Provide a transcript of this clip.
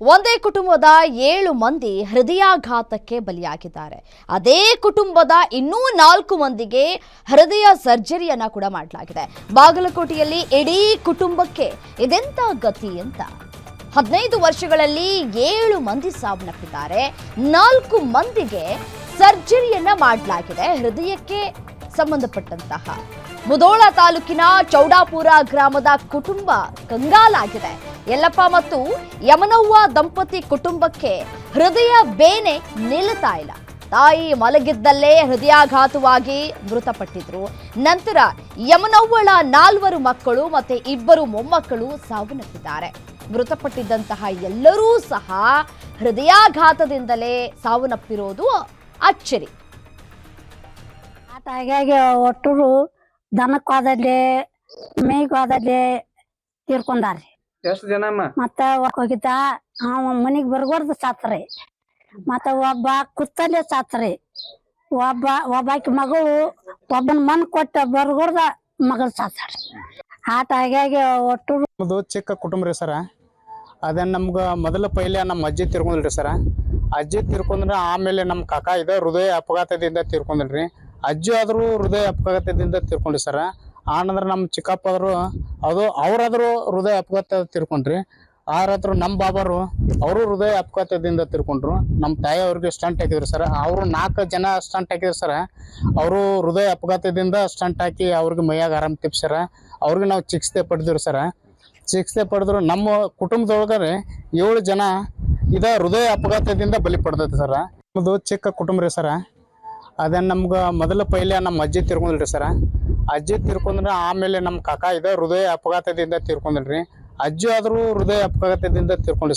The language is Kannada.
ಒಂದೇ ಕುಟುಂಬದ ಏಳು ಮಂದಿ ಹೃದಯಾಘಾತಕ್ಕೆ ಬಲಿಯಾಗಿದ್ದಾರೆ. ಅದೇ ಕುಟುಂಬದ ಇನ್ನೂ ನಾಲ್ಕು ಮಂದಿಗೆ ಹೃದಯ ಸರ್ಜರಿಯನ್ನ ಕೂಡ ಮಾಡಲಾಗಿದೆ. ಬಾಗಲಕೋಟೆಯಲ್ಲಿ ಇಡೀ ಕುಟುಂಬಕ್ಕೆ ಇದೆಂತ ಗತಿ ಅಂತ. ಹದಿನೈದು ವರ್ಷಗಳಲ್ಲಿ ಏಳು ಮಂದಿ ಸಾವನ್ನಪ್ಪಿದ್ದಾರೆ. ನಾಲ್ಕು ಮಂದಿಗೆ ಸರ್ಜರಿಯನ್ನ ಮಾಡಲಾಗಿದೆ ಹೃದಯಕ್ಕೆ ಸಂಬಂಧಪಟ್ಟಂತಹ. ಮುದೋಳ ತಾಲೂಕಿನ ಚೌಡಾಪುರ ಗ್ರಾಮದ ಕುಟುಂಬ ಕಂಗಾಲಾಗಿದೆ. ಯಲ್ಲಪ್ಪ ಮತ್ತು ಯಮನವ್ವ ದಂಪತಿ ಕುಟುಂಬಕ್ಕೆ ಹೃದಯ ಬೇನೆ ನಿಲ್ಲುತ್ತಾ ಇಲ್ಲ. ತಾಯಿ ಮಲಗಿದ್ದಲ್ಲೇ ಹೃದಯಾಘಾತವಾಗಿ ಮೃತಪಟ್ಟಿದ್ರು. ನಂತರ ಯಮನವ್ವಳ ನಾಲ್ವರು ಮಕ್ಕಳು ಮತ್ತೆ ಇಬ್ಬರು ಮೊಮ್ಮಕ್ಕಳು ಸಾವನ್ನಪ್ಪಿದ್ದಾರೆ. ಮೃತಪಟ್ಟಿದ್ದಂತಹ ಎಲ್ಲರೂ ಸಹ ಹೃದಯಾಘಾತದಿಂದಲೇ ಸಾವನ್ನಪ್ಪಿರೋದು ಅಚ್ಚರಿ. ಒಟ್ಟರು ದನಕ್ಕೆ ಹೋದಲ್ಲಿ ತೀರ್ಕೊಂಡಾರ್ರಿ. ಎಷ್ಟು ಜನ ಅಮ್ಮ? ಮತ್ತ ಹೋಗಿದ್ದ. ಅವ ಮನಿಗ್ ಬರ್ಬಾರ್ದು ಸಾತ್ರಿ. ಮತ್ತ ಒಬ್ಬ ಕುತ್ತಲ್ಲೇ ಸಾತ್ರಿ. ಒಬ್ಬ ಒಬ್ಬಾಕಿ ಮಗಳು ಒಬ್ಬನ ಮನ್ ಕೊಟ್ಟ ಬರ್ಗೋರ್ದ ಮಗಳು ಸಾತ್ರಿ. ಆಟ ಹಾಗಾಗಿ ಒಟ್ಟು ನಮ್ಮದು ಚಿಕ್ಕ ಕುಟುಂಬ ರೀ ಸರ. ಅದೇ ನಮ್ಗ ಮೊದಲ ಪೈಲೆ ನಮ್ಮ ಅಜ್ಜಿ ತಿರ್ಕೊಂಡ್ರಿ ಸರ. ಅಜ್ಜಿ ತಿರ್ಕೊಂಡ್ರೆ ಆಮೇಲೆ ನಮ್ಮ ಕಾಕ ಇದೆ ಹೃದಯ ಅಪಘಾತದಿಂದ ತಿರ್ಕೊಂಡ್ರಿ ಅಜ್ಜಿ ಆದರೂ ಹೃದಯ ಅಪಘಾತದಿಂದ ತಿರ್ಕೊಂಡ್ರಿ ಸರ. ಆನಂತರ ನಮ್ಮ ಚಿಕ್ಕಪ್ಪ ಆದ್ರು ಅದು ಅವ್ರಾದ್ರು ಹೃದಯ ಅಪಘಾತ ತಿರ್ಕೊಂಡ್ರಿ. ಆರಾದ್ರು ನಮ್ಮ ಬಾಬಾರು ಅವರು ಹೃದಯ ಅಪಘಾತದಿಂದ ತಿರ್ಕೊಂಡ್ರು. ನಮ್ಮ ತಾಯಿ ಅವ್ರಿಗೆ ಸ್ಟಂಟ್ ಹಾಕಿದ್ರು ಸರ್ ಅವರು ನಾಲ್ಕು ಜನ ಸ್ಟಂಟ್ ಹಾಕಿದ್ರು ಸರ್ ಅವರು ಹೃದಯ ಅಪಘಾತದಿಂದ ಸ್ಟಂಟ್ ಹಾಕಿ ಅವ್ರಿಗೆ ಮೈಯಾಗ ಆರಾಮ್ ಸರ ಅವ್ರಿಗೆ ನಾವು ಚಿಕಿತ್ಸೆ ಪಡೆದಿರು ಸರ ಚಿಕಿತ್ಸೆ ಪಡೆದ್ರು ನಮ್ಮ ಕುಟುಂಬದೊಳಗರೆ ಏಳು ಜನ ಇದ ಹೃದಯ ಅಪಘಾತದಿಂದ ಬಲಿ ಪಡೆದೈತೆ ಸರ ನಮ್ಮದು ಚಿಕ್ಕ ಕುಟುಂಬ ರೀ ಸರ ಅದೇ ನಮ್ಗೆ ಮೊದಲ ಪೈಲೆ ನಮ್ಮ ಅಜ್ಜಿ ತಿರ್ಕೊಂಡ್ರಿ ಸರ ಅಜ್ಜಿ ತೀರ್ಕೊಂಡ್ರೆ ಆಮೇಲೆ ನಮ್ಮ ಕಾಕ ಇದೆ ಹೃದಯ ಅಪಘಾತದಿಂದ ತೀರ್ಕೊಂಡ್ರಿ. ಅಜ್ಜಿ ಆದರೂ ಹೃದಯ ಅಪಘಾತದಿಂದ ತೀರ್ಕೊಂಡ್ರಿ.